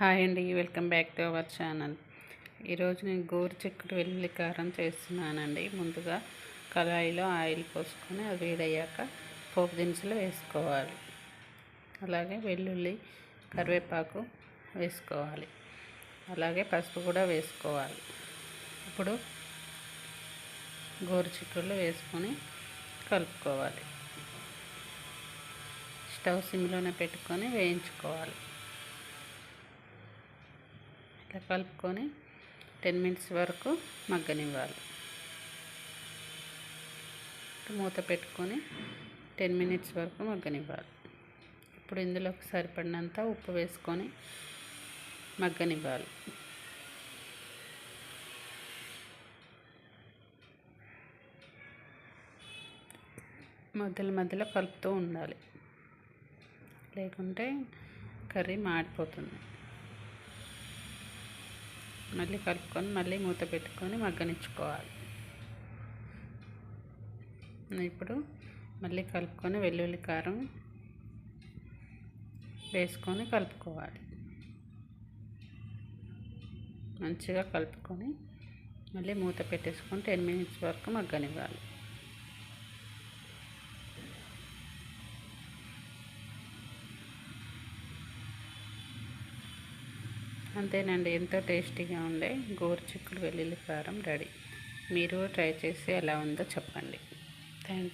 Hi అండి welcome back to our channel. ఈరోజు నేను గోరు చిక్కుడు వెల్లుల్లి కారం చేస్తున్నానండి. ముందుగా కళాయిలో ఆయిల్ పోసుకొని అది వేడయ్యాక పోపు దినుసులు వేసుకోవాలి. అలాగే వెల్లుల్లి కరివేపాకు వేసుకోవాలి. అలాగే పసుపు కూడా వేసుకోవాలి. ఇప్పుడు గోరు చిక్కుళ్ళు వేసుకొని కలుపుకోవాలి. స్టవ్ సిమ్లోనే పెట్టుకొని వేయించుకోవాలి. ఇట్లా కలుపుకొని టెన్ మినిట్స్ వరకు మగ్గనివ్వాలి. మూత పెట్టుకొని టెన్ మినిట్స్ వరకు మగ్గనివ్వాలి. ఇప్పుడు ఇందులోకి సరిపడినంత ఉప్పు వేసుకొని మగ్గనివ్వాలి. మధ్యలో మధ్యలో కలుపుతూ ఉండాలి. లేకుంటే కర్రీ మాడిపోతుంది. మళ్ళీ కలుపుకొని మళ్ళీ మూత పెట్టుకొని మగ్గనిచ్చుకోవాలి. ఇప్పుడు మళ్ళీ కలుపుకొని వెల్లుల్లి కారం వేసుకొని కలుపుకోవాలి. మంచిగా కలుపుకొని మళ్ళీ మూత పెట్టేసుకొని టెన్ మినిట్స్ వరకు మగ్గనివ్వాలి. అంతేనండి ఎంతో టేస్టీగా ఉండే గోరుచిక్కుడు వెల్లుల్లి కారం రెడీ. మీరు ట్రై చేసి ఎలా ఉందో చెప్పండి. థ్యాంక్